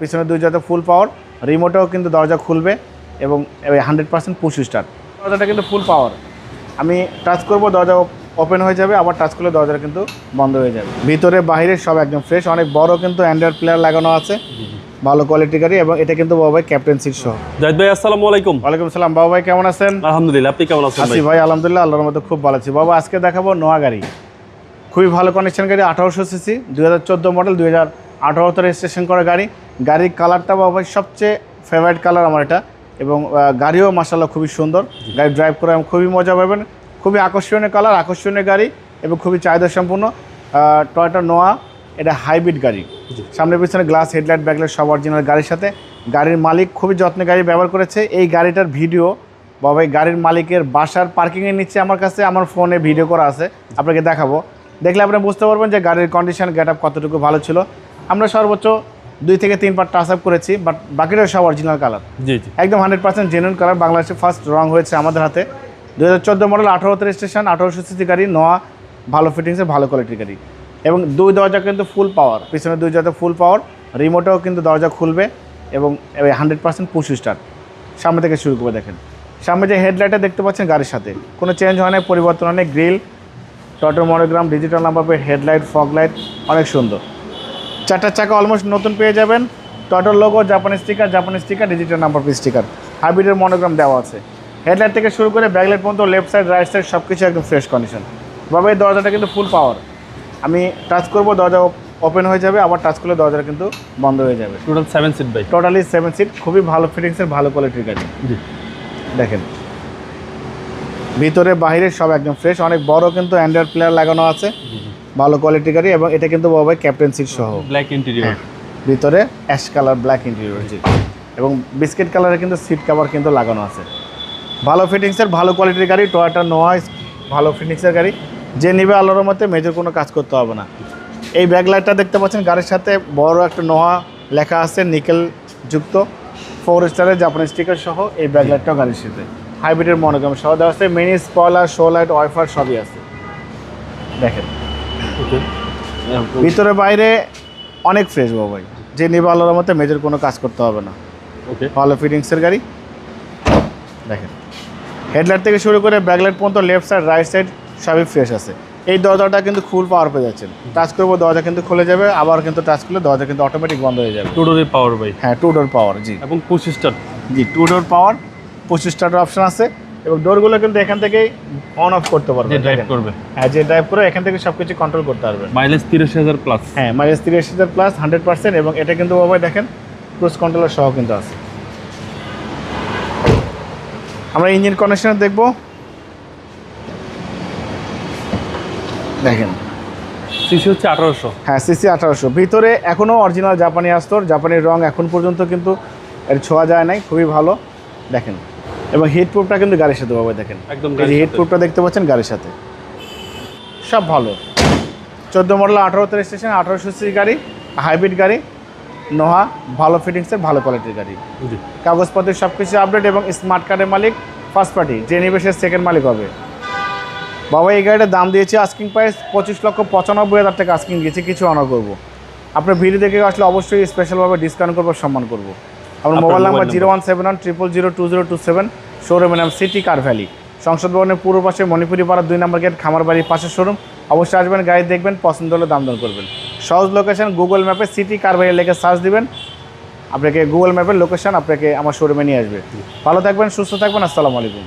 পিছনে দুই যাতে ফুল পাওয়ার রিমোটেও কিন্তু দরজা খুলবে এবং হান্ড্রেড পার্সেন্ট পুশ স্টার্ট দরজাটা কিন্তু ফুল পাওয়ার আমি টাচ করব দরজা ওপেন হয়ে যাবে আবার টাচ করলে দরজাটা কিন্তু বন্ধ হয়ে যাবে। ভিতরে বাইরে সব একদম ফ্রেশ অনেক বড় কিন্তু অ্যান্ড্রয়েড প্লেয়ার লাগানো আছে। ভালো কোয়ালিটি গাড়ি এবং এটা কিন্তু বাবাই ক্যাপ্টেন সিট সহ জাহিদ ভাই আসসালামু আলাইকুম। ওয়ালাইকুম সালাম। বাবা ভাই কেমন আছেন? আলহামদুলিল্লাহ আপনি কেমন আছেন আছি ভাই? ভাই আলহামদুলিল্লাহ আল্লাহর মতো খুব ভালো আছি। বাবা আজকে দেখাবো নোয়া গাড়ি। খুবই ভালো কন্ডিশন গাড়ি আঠারোশো সিসি দুই চোদ্দ মডেল দুই হাজার আঠারোতে রেজিস্ট্রেশন করা গাড়ি। গাড়ির কালারটা বাবা সবচেয়ে ফেভারিট কালার আমার এটা। এবং গাড়িও মাসাল্লাহ খুবই সুন্দর। গাড়ি ড্রাইভ করে আমি খুবই মজা পাবেন। খুবই আকর্ষণীয় কালার আকর্ষণীয় গাড়ি এবং খুবই চাহিদা সম্পূর্ণ টয়টা নোয়া এটা হাইব্রিড গাড়ি। সামনে পিছনে গ্লাস হেডলাইট ব্যাকলাইট সব অরিজিনাল গাড়ির সাথে। গাড়ির মালিক খুবই যত্নে গাড়ি ব্যবহার করেছে। এই গাড়িটার ভিডিও বাবা এই গাড়ির মালিকের বাসার পার্কিংয়ের নিচে আমার কাছে আমার ফোনে ভিডিও করা আছে। আপনাকে দেখাবো। দেখলে আপনি বুঝতে পারবেন যে গাড়ির কন্ডিশন গেট আপ কতটুকু ভালো ছিল। আমরা সর্বোচ্চ দুই থেকে তিন পার টাচ আপ করেছি বাট বাকিটা সব অরিজিনাল কালার জি জি। একদম হান্ড্রেড পার্সেন্ট জেনুইন কালার বাংলাদেশে ফার্স্ট রং হয়েছে আমাদের হাতে। দু হাজার চোদ্দ মডেল আঠারোতে রেজিস্ট্রেশন আঠারোশো সিসি গাড়ি নোয়া ভালো ফিটিংসের ভালো কোয়ালিটির গাড়ি। এবং দুই দরজা কিন্তু ফুল পাওয়ার পিছনে দুই দরজা ফুল পাওয়ার রিমোটেও কিন্তু দরজা খুলবে এবং হান্ড্রেড পার্সেন্ট পুশ স্টার্ট সামনে থেকে শুরু করে দেখেন। সামনে যে হেডলাইটটা দেখতে পাচ্ছেন গাড়ির সাথে কোনো চেঞ্জ হয় না পরিবর্তন হয় grille টটো monogram digital number headlight fog light অনেক সুন্দর। চারটার চাকা অলমোস্ট নতুন পেয়ে যাবেন। টটোর লোগো জাপানি স্টিকার জাপানি sticker digital number plate sticker হাইব্রিডের monogram দেওয়া আছে। হেডলাইট থেকে শুরু করে ব্যাকলাইট পর্যন্ত লেফট সাইড রাইট সাইড সব কিছু একদম ফ্রেশ কন্ডিশন বাবা এই দরজাটা কিন্তু ফুল পাওয়ার আমি টাচ করব দরজা ওপেন হয়ে যাবে। আবার টাচ করলে দরজাটা কিন্তু বন্ধ হয়ে যাবে। টোটাল সেভেন সিট ভাই টোটালি সেভেন সিট খুবই ভালো ফিটিংসের ভালো কোয়ালিটির গাড়ি। জি। দেখেন। ভিতরে বাইরে সব একদম ফ্রেশ অনেক বড় কিন্তু অ্যান্ড্রয়েড প্লেয়ার লাগানো আছে। ভালো কোয়ালিটির গাড়ি এবং এটা কিন্তু বাবা ক্যাপ্টেন সিট সহ। ব্ল্যাক ইন্টেরিয়র ভিতরে অ্যাশ কালার ব্ল্যাক ইন্টেরিয়র জি। এবং বিস্কিট কালারের কিন্তু সিট কভার কিন্তু লাগানো আছে। ভালো ফিটিংসের ভালো কোয়ালিটির গাড়ি টয়োটা নোয়াইস ভালো ফিটিংসের গাড়ি। যে নিবে আল্লাহর মতে মেজর কোনো কাজ করতে হবে না। এই ব্যাকলাইটটা দেখতে পাচ্ছেন গাড়ির সাথে বড় একটা নোয়া লেখা আছে নিকেল যুক্ত। ফোর স্টারের জাপানি স্টিকার সহ এই ব্যাকলাইটটাও গাড়ির সাথে। হাইব্রিডের মনোগ্রাম সহ দেওয়া আছে mini spoiler show light wiper সবই আছে। দেখেন। ভিতরে বাইরে অনেক ফ্রেশ বাবাই যে নিবে আল্লাহর মতে মেজর কোনো কাজ করতে হবে না। ওকে। ভালো ফিটিংসের গাড়ি। দেখেন। হেডলাইট থেকে শুরু করে ব্যাকলাইট পর্যন্ত লেফট সাইড রাইট সাইড সবই ফ্রেশ আছে। এই দরজাটা কিন্তু ফুল পাওয়ার পেয়ে যাচ্ছেন। টাচ করব দরজা কিন্তু খুলে যাবে আবার কিন্তু টাচ করলে দরজা কিন্তু অটোমেটিক বন্ধ হয়ে যাবে। টু ডোরে পাওয়ার ভাই। হ্যাঁ টু ডোর পাওয়ার জি। এবং পুশ স্টার্ট জি টু ডোর পাওয়ার পঁচিশ স্টার্টার অপশন আছে। এবং ডোরগুলো কিন্তু এখান থেকেই অন অফ করতে পারবে যে ড্রাইভ করবে। হ্যাঁ যে ড্রাইভ করে এখান থেকে সব কিছু কন্ট্রোল করতে পারবে। মাইলেজ তিরিশ হাজার প্লাস হ্যাঁ মাইলেজ তিরিশ হাজার প্লাস হান্ড্রেড পার্সেন্ট এবং এটা কিন্তু বাবা দেখেন ক্রুজ কন্ট্রোলার সহ কিন্তু আছে। আমরা ইঞ্জিন কন্ডিশনার দেখব। দেখেন। সিসি হচ্ছে আঠারোশো। হ্যাঁ সিসি আঠারোশো। ভিতরে এখনও অরিজিনাল জাপানি আস্তর জাপানির রং এখন পর্যন্ত কিন্তু এর ছোঁয়া যায় নাই খুবই ভালো। দেখেন। এবং প্রুফটা কিন্তু গাড়ির সাথে বাবা দেখেন। একদম এই যে দেখতে পাচ্ছেন গাড়ির সাথে। সব ভালো। চোদ্দ মডেল আঠারোতে স্টেশন আঠারোশো সি গাড়ি হাইব্রিড গাড়ি নোহা ভালো ফিটিংসের ভালো কোয়ালিটির গাড়ি। কাগজপত্রের সব কিছু আপডেট এবং স্মার্ট কার্ডের মালিক ফার্স্ট পার্টি যে নিবে সে সেকেন্ড মালিক হবে। বাবা এই গাড়িটার দাম দিয়েছে আস্কিং প্রাইস পঁচিশ লক্ষ পঁচানব্বই হাজার টাকা আস্কিং দিয়েছে কিছু অনার করব। আপনার ভিডিও দেখে আসলে অবশ্যই স্পেশালভাবে ডিসকাউন্ট করব সম্মান করব। আপনার mobile number zero one seven one triple zero two zero two seven শোরুমের নাম সিটি কার ভ্যালি সংসদ ভবনের পূর্ব পাশে মণিপুরি পাড়ার দুই নম্বর গেট খামার বাড়ির পাশের শোরুম অবশ্যই আসবেন গাড়ি দেখবেন পছন্দ হলে দাম দর করবেন। সহজ লোকেশন গুগল ম্যাপে সিটি কার ভ্যালি লেখে সার্চ দেবেন। আপনাকে গুগল ম্যাপের লোকেশন আপনাকে আমার শোরুমে নিয়ে আসবে। ভালো থাকবেন সুস্থ থাকবেন আসসালামু আলাইকুম।